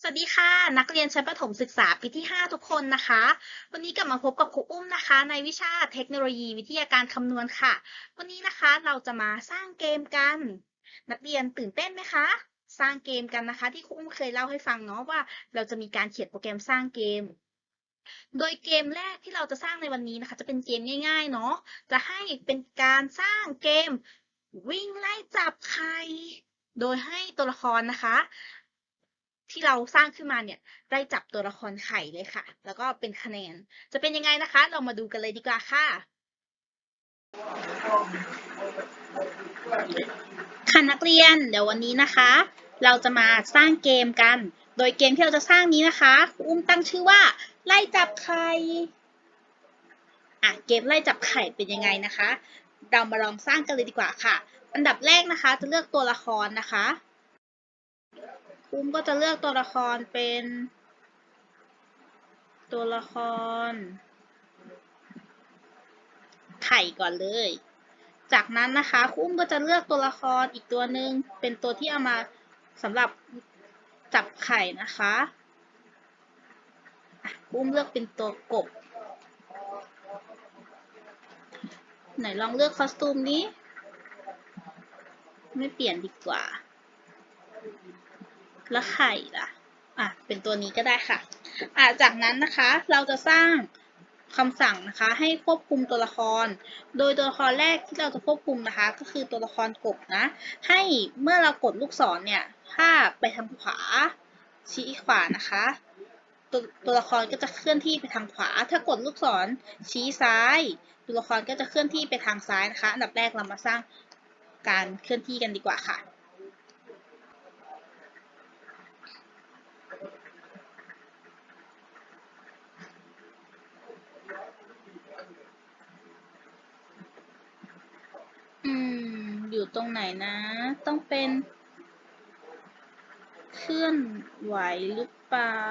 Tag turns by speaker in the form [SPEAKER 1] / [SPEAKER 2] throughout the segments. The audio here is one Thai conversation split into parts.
[SPEAKER 1] สวัสดีค่ะ นักเรียนชั้นประถมศึกษาปีที่ 5 ทุกคนนะคะ วันนี้กลับมาพบกับครูอุ้มนะคะ ในวิชาเทคโนโลยีวิทยาการคำนวณค่ะ วันนี้นะคะเราจะมาสร้างเกมกัน นักเรียนตื่นเต้นไหมคะ สร้างเกมกันนะคะ ที่ครูอุ้มเคยเล่าให้ฟังเนาะว่า เราจะมีการเขียนโปรแกรมสร้างเกม โดยเกมแรกที่เราจะสร้างในวันนี้นะคะ จะเป็นเกมง่าย ๆ เนาะจะให้เป็นการสร้างเกมวิ่งไล่จับไข่โดยให้ตัวละครนะคะ ที่เราสร้างขึ้นมาเนี่ยได้จับตัวละครไข่เลยค่ะ แล้วก็เป็นคะแนน จะเป็นยังไงนะคะ เรามาดูกันเลยดีกว่าค่ะ ค่ะนักเรียน เดี๋ยววันนี้นะคะ เราจะมาสร้างเกมกัน โดยเกมที่เราจะสร้างนี้นะคะอุ้มตั้งชื่อว่า ไล่จับไข่อะเกมไล่จับไข่เป็นยังไงนะคะ เรามาลองสร้างกันเลยดีกว่าค่ะ อันดับแรกนะคะ จะเลือกตัวละครนะคะ อุ้มก็จะเลือกตัวละครเป็น ตัวละคร ไข่ก่อนเลย จากนั้นนะคะคุ้มก็จะเลือกตัวละครอีกตัวหนึ่งเป็นตัวที่เอามาสำหรับจับไข่นะคะคุ้มเลือกเป็นตัวกบ ไหนลองเลือกคอสตูมนี้ ไม่เปลี่ยนดีกว่า แล้วไข่ล่ะอะเป็นตัวนี้ก็ได้ค่ะอะจากนั้นนะคะเราจะสร้างคำสั่งนะคะให้ควบคุมตัวละคร โดยตัวละครแรกที่เราจะควบคุมนะคะ ก็คือตัวละครกบนะ ให้เมื่อเรากดลูกศรเนี่ย ถ้าไปทางขวา ชี้ขวานะคะตัวตัวละครก็จะเคลื่อนที่ไปทางขวา ถ้ากดลูกศรชี้ซ้าย ตัวละครก็จะเคลื่อนที่ไปทางซ้ายนะคะ อันดับแรกเรามาสร้างการเคลื่อนที่กันดีกว่าค่ะ อืม อยู่ตรงไหนนะ ต้องเป็น เคลื่อนไหวหรือเปล่า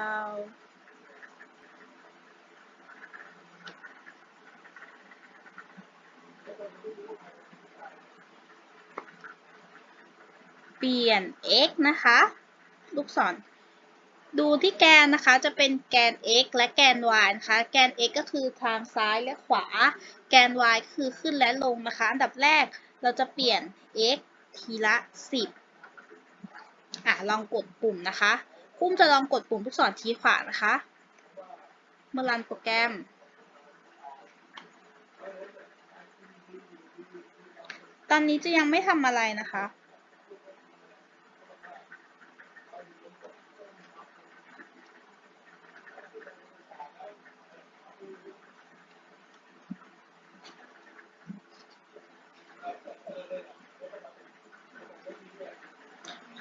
[SPEAKER 1] เปลี่ยน x นะคะ ลูกศรดูที่แกนนะคะจะเป็นแกน x และแกน y นะคะ แกน x ก็คือทางซ้ายและขวา แกน y คือขึ้นและลงนะคะ อันดับแรก เราจะเปลี่ยน x ทีละ 10 อะ ลองกดปุ่มนะคะคุ้มจะลองกดปุ่มลูกศรชี้ขวานะคะ เมื่อรันโปรแกรม ตอนนี้จะยังไม่ทำอะไรนะคะ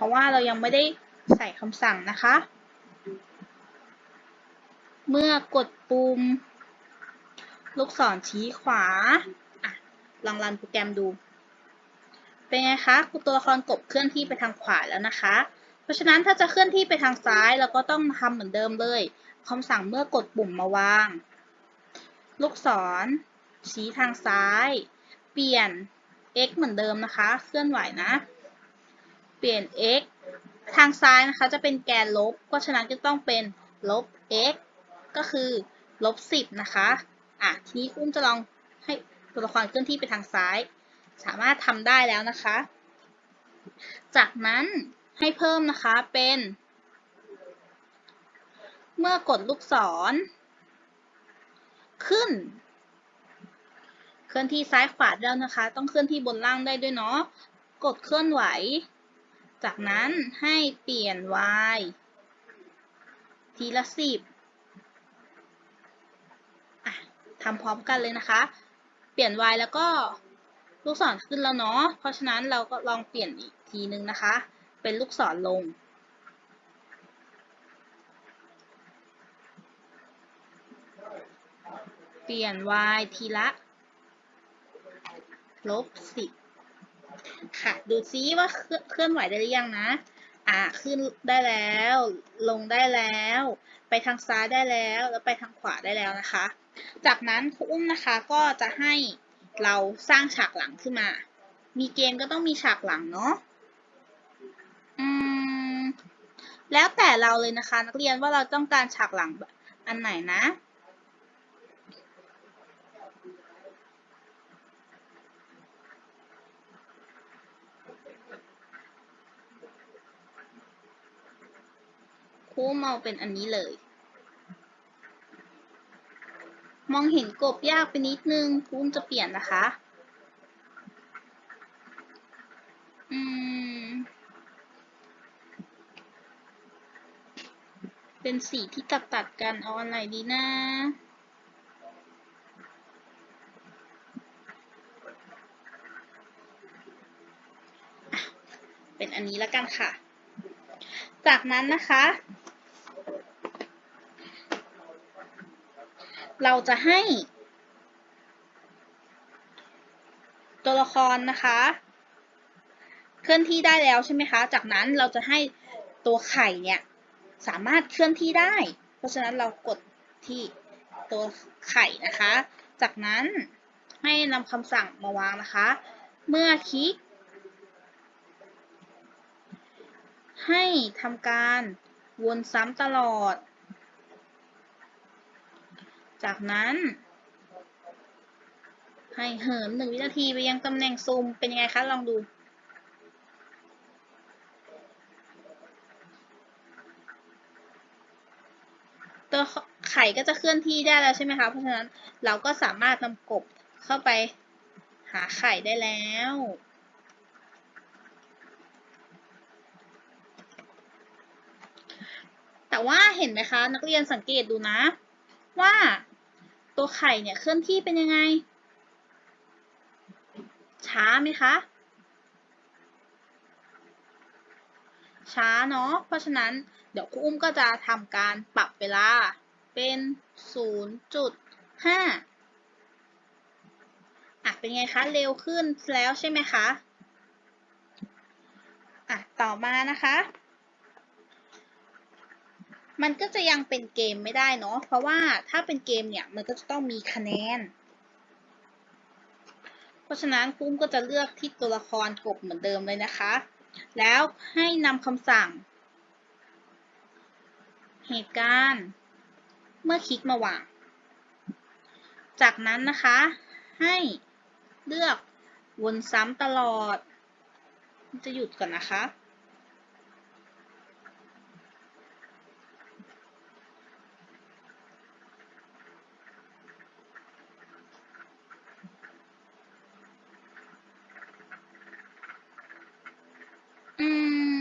[SPEAKER 1] ราะว่าเรายังไม่ได้ใส่คำสั่งนะคะ เมื่อกดปุ่มลูกศรชี้ขวาอะลองรันโปรแกรมดู เป็นไงคะตัวละครกบเคลื่อนที่ไปทางขวาแล้วนะคะ เพราะฉะนั้นถ้าจะเคลื่อนที่ไปทางซ้ายเราก็ต้องทำเหมือนเดิมเลยคำสั่งเมื่อกดปุ่มมาวาง ลูกศร ชี้ทางซ้าย เปลี่ยน x เหมือนเดิมนะคะ เคลื่อนไหวนะ เปลี่ยน x ทางซ้ายนะคะจะเป็นแกนลบ เพราะฉะนั้นจะต้องเป็นลบ x ก็คือลบ10นะคะอะทีนี้อุ้มจะลองให้ตัวละครเคลื่อนที่ไปทางซ้าย สามารถทำได้แล้วนะคะ จากนั้นให้เพิ่มนะคะเป็น เมื่อกดลูกศร ขึ้น เคลื่อนที่ซ้ายขวาแล้วนะคะ ต้องเคลื่อนที่บนล่างได้ด้วยเนาะกดเคลื่อนไหว จากนั้นให้เปลี่ยน y ทีละสิบทำพร้อมกันเลยนะคะ เปลี่ยน y แล้วก็ลูกศรขึ้นแล้วเนาะ เพราะฉะนั้นเราก็ลองเปลี่ยนอีกทีนึงนะคะ เป็นลูกศรลง เปลี่ยน y ทีละลบสิบ ค่ะ ดูซิว่าเคลื่อนไหวได้หรือยังนะ อ่าขึ้นได้แล้ว ลงได้แล้ว ไปทางซ้ายได้แล้ว แล้วไปทางขวาได้แล้วนะคะ จากนั้นครูอุ้มนะคะก็จะให้เราสร้างฉากหลังขึ้นมา มีเกมก็ต้องมีฉากหลังเนาะอืมแล้วแต่เราเลยนะคะ นักเรียนว่าเราต้องการฉากหลังอันไหนนะ ครูเอาเป็นอันนี้เลย มองเห็นกบยากไปนิดนึงครูจะเปลี่ยนนะคะ อืม เป็นสีที่ตัดตัดกันเอาอะไรดีนะเป็นอันนี้แล้วกันค่ะ จากนั้นนะคะ เราจะให้ ตัวละครนะคะ เคลื่อนที่ได้แล้วใช่ไหมคะ จากนั้นเราจะให้ตัวไข่เนี่ยสามารถเคลื่อนที่ได้ เพราะฉะนั้นเรากดที่ตัวไข่นะคะ จากนั้นให้นำคำสั่งมาวางนะคะ เมื่อคลิก ให้ทำการวนซ้ำตลอด จากนั้น ให้เหินหนึ่งวินาทีไปยังตำแหน่งซูมเป็นยังไงคะลองดูตัวไข่ก็จะเคลื่อนที่ได้แล้วใช่ไหมคะ เพราะฉะนั้นเราก็สามารถนำกบเข้าไปหาไข่ได้แล้ว แต่ว่าเห็นไหมคะ นักเรียนสังเกตดูนะ ว่า ตัวไข่เนี่ยเคลื่อนที่เป็นยังไง ช้าไหมคะ ช้าเนาะ เพราะฉะนั้นเดี๋ยวครูอุ้มก็จะทำการปรับเวลาเป็น 0.5อะเป็นไงคะ เร็วขึ้นแล้วใช่ไหมคะ อะ ต่อมานะคะ มันก็จะยังเป็นเกมไม่ได้เนาะเพราะว่าถ้าเป็นเกมเนี่ยมันก็จะต้องมีคะแนน เพราะฉะนั้นคุ้มก็จะเลือกที่ตัวละครกบเหมือนเดิมเลยนะคะ แล้วให้นำคำสั่ง เหตุการณ์ เมื่อคลิกมาวาง จากนั้นนะคะ ให้เลือกวนซ้ำตลอด จะหยุดก่อนนะคะ อื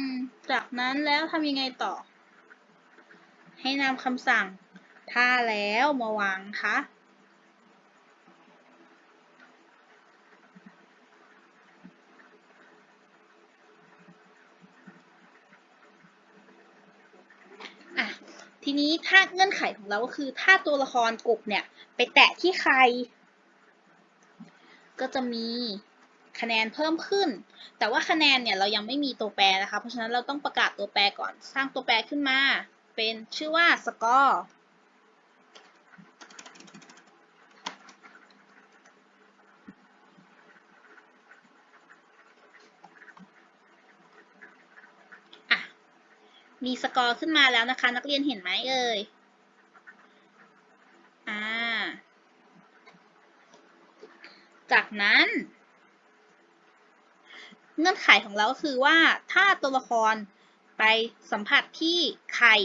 [SPEAKER 1] ม จาก นั้นแล้วทำยังไงต่อ ให้นำคำสั่งท่าแล้วมาวางคะอะทีนี้ถ้าเงื่อนไขของเราก็คือ ถ้าตัวละครกบเนี่ย ไปแตะที่ใคร ก็จะมี คะแนนเพิ่มขึ้น แต่ว่าคะแนนเนี่ยเรายังไม่มีตัวแปรนะคะ เพราะฉะนั้นเราต้องประกาศตัวแปรก่อน สร้างตัวแปรขึ้นมา เป็นชื่อว่า score อะมีสกอร์ขึ้นมาแล้วนะคะ นักเรียนเห็นไหมเอ่ย อ่า จากนั้น เงื่อนไขของเราก็คือว่าถ้าตัวละครไปสัมผัสที่ไข่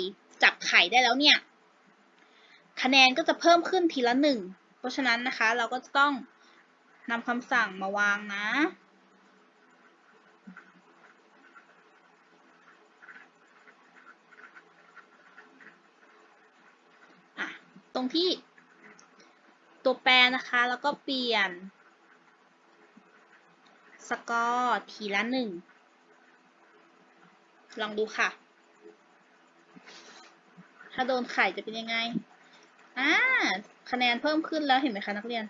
[SPEAKER 1] จับไข่ได้แล้วเนี่ย คะแนนก็จะเพิ่มขึ้นทีละหนึ่งเพราะฉะนั้นนะคะเราก็จะต้องนำคำสั่งมาวางนะ ตรงที่ตัวแปรนะคะแล้วก็เปลี่ยน สกอร์ทีละหนึ่ง ลองดูค่ะ ถ้าโดนไข่จะเป็นยังไงอ่าคะแนนเพิ่มขึ้นแล้วเห็นไหมคะนักเรียน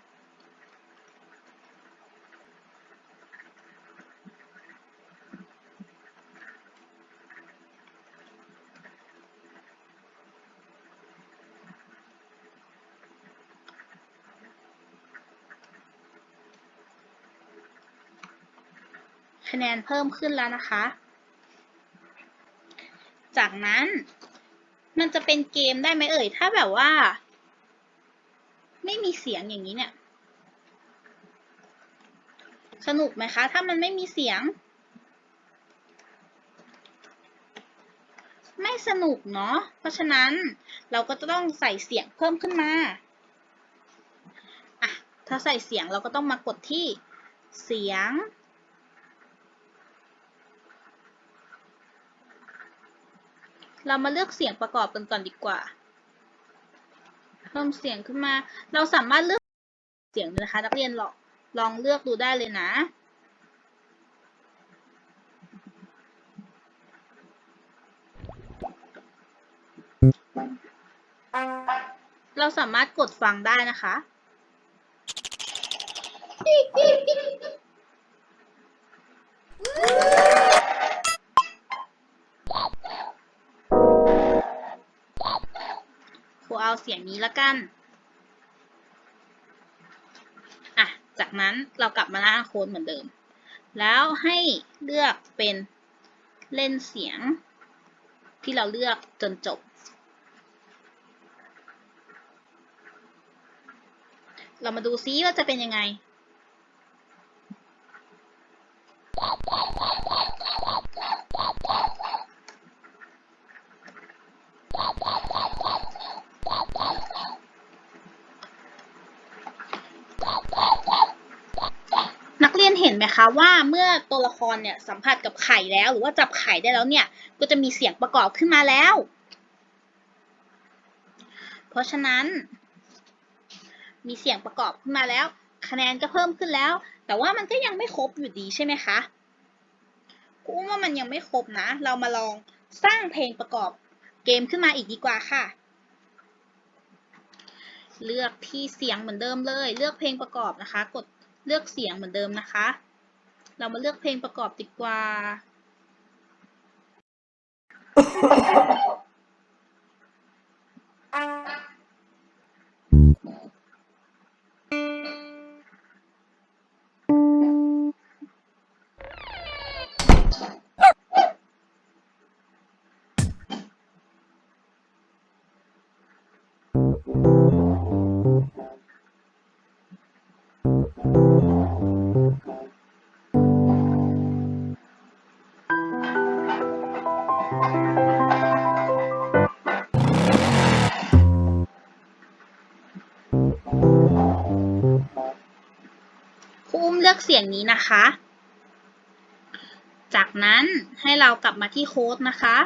[SPEAKER 1] คะแนนเพิ่มขึ้นแล้วนะคะ จากนั้นมันจะเป็นเกมได้ไหมเอ่ย ถ้าแบบว่า ไม่มีเสียงอย่างนี้เนี่ย สนุกไหมคะ ถ้ามันไม่มีเสียง ไม่สนุกเนาะ เพราะฉะนั้นเราก็จะต้องใส่เสียงเพิ่มขึ้นมาอะถ้าใส่เสียงเราก็ต้องมากดที่เสียง เรามาเลือกเสียงประกอบกันก่อนดีกว่า เพิ่มเสียงขึ้นมา เราสามารถเลือกเสียงนะคะ นักเรียนลองลองเลือกดูได้เลยนะ เราสามารถกดฟังได้นะคะ เอาเสียงนี้ละกันอะจากนั้นเรากลับมาหน้าโค้ดเหมือนเดิม แล้วให้เลือกเป็นเล่นเสียงที่เราเลือกจนจบ เรามาดูซิว่าจะเป็นยังไง นักเรียนเห็น ไหมคะว่าเมื่อตัวละครเนี่ยสัมผัสกับไข่แล้ว หรือว่าจับไข่ได้แล้วเนี่ยก็จะมีเสียงประกอบขึ้นมาแล้ว เพราะฉะนั้น มีเสียงประกอบขึ้นมาแล้ว คะแนนก็เพิ่มขึ้นแล้ว แต่ว่ามันก็ยังไม่ครบอยู่ดีใช่ไหมคะกูว่ามันยังไม่ครบนะ เรามาลองสร้างเพลงประกอบเกมขึ้นมาอีกดีกว่าค่ะ เลือกที่เสียงเหมือนเดิมเลย เลือกเพลงประกอบนะคะ กดเลือกเสียงเหมือนเดิมนะคะ เรามาเลือกเพลงประกอบดีกว่า ครูอุ้มเลือกเสียงนี้นะคะ จากนั้นให้เรากลับมาที่โค้ดนะคะ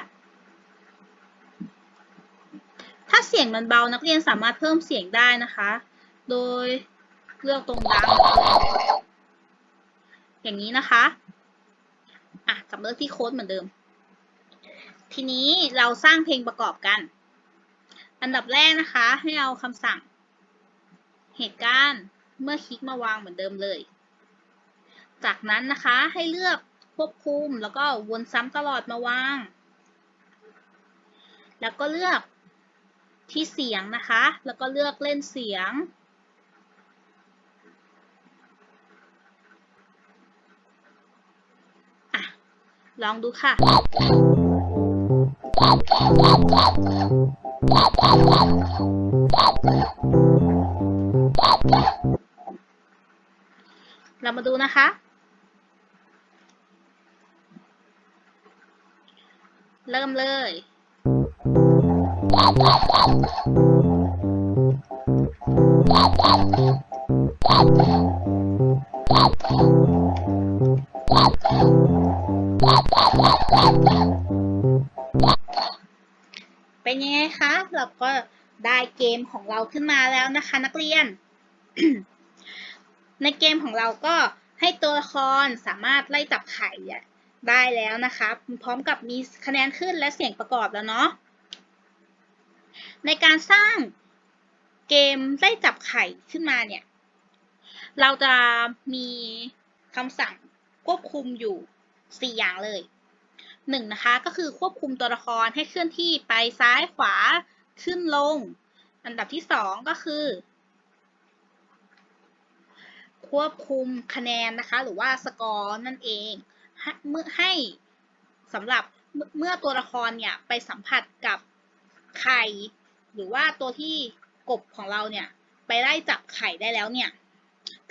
[SPEAKER 1] ถ้าเสียงมันเบานักเรียนสามารถเพิ่มเสียงได้นะคะ โดยเลือกตรงดัง อย่างนี้นะคะ อะกลับเลือกที่โค้ดเหมือนเดิม ทีนี้เราสร้างเพลงประกอบกัน อันดับแรกนะคะให้เอาคำสั่ง เหตุการณ์เมื่อคลิกมาวางเหมือนเดิมเลย จากนั้นนะคะให้เลือกควบคุมแล้วก็วนซ้ำตลอดมาวาง แล้วก็เลือกที่เสียงนะคะ แล้วก็เลือกเล่นเสียง ลองดูค่ะ เรามาดูนะคะ เริ่มเลย เป็นยังไงคะ เราก็ได้เกมของเราขึ้นมาแล้วนะคะ นักเรียน ในเกมของเราก็ให้ตัวละครสามารถไล่จับไข่ได้แล้วนะคะ พร้อมกับมีคะแนนขึ้นและเสียงประกอบแล้วเนาะ ในการสร้างเกมไล่จับไข่ขึ้นมาเนี่ย เราจะมีคำสั่งควบคุมอยู่ 4 อย่างเลย หนึ่งนะคะก็คือควบคุมตัวละครให้เคลื่อนที่ไปซ้ายขวาขึ้นลง อันดับที่สองก็คือ ควบคุมคะแนนนะคะ หรือว่าสกอร์นั่นเองเมื่อให้สำหรับเมื่อเมื่อตัวละครเนี่ยไปสัมผัสกับไข่ หรือว่าตัวที่กบของเราเนี่ยไปไล่จับไข่ได้แล้วเนี่ย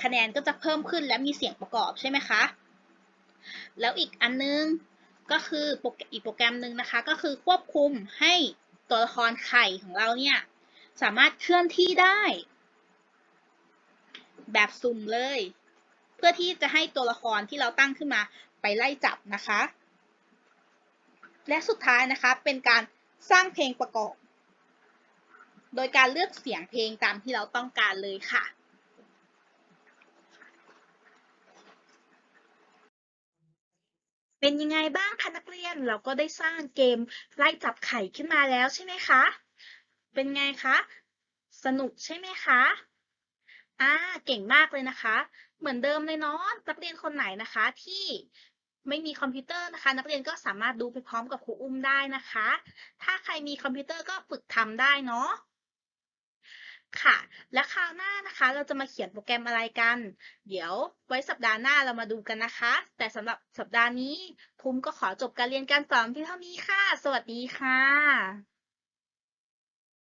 [SPEAKER 1] คะแนนก็จะเพิ่มขึ้นและมีเสียงประกอบใช่ไหมคะ แล้วอีกอันนึง ก็คืออีกโปรแกรมหนึ่งนะคะ ก็คือควบคุมให้ตัวละครไข่ของเราเนี่ย สามารถเคลื่อนที่ได้ แบบสุ่มเลย เพื่อที่จะให้ตัวละครที่เราตั้งขึ้นมาไปไล่จับนะคะ และสุดท้ายนะคะเป็นการสร้างเพลงประกอบ โดยการเลือกเสียงเพลงตามที่เราต้องการเลยค่ะ
[SPEAKER 2] เป็นยังไงบ้างคะนักเรียนเราก็ได้สร้างเกมไล่จับไข่ขึ้นมาแล้วใช่ไหมคะ เป็นไงคะ สนุกใช่ไหมคะอ่าเก่งมากเลยนะคะ เหมือนเดิมเลยเนาะนักเรียนคนไหนนะคะ ที่ไม่มีคอมพิวเตอร์นะคะ นักเรียนก็สามารถดูไปพร้อมกับครูอุ้มได้นะคะ ถ้าใครมีคอมพิวเตอร์ก็ฝึกทำได้เนาะ ค่ะ และคราวหน้านะคะ เราจะมาเขียนโปรแกรมอะไรกัน เดี๋ยวไว้สัปดาห์หน้าเรามาดูกันนะคะ แต่สำหรับสัปดาห์นี้ภูมิก็ขอจบการเรียนการสอนเพียงเท่านี้ค่ะ สวัสดีค่ะ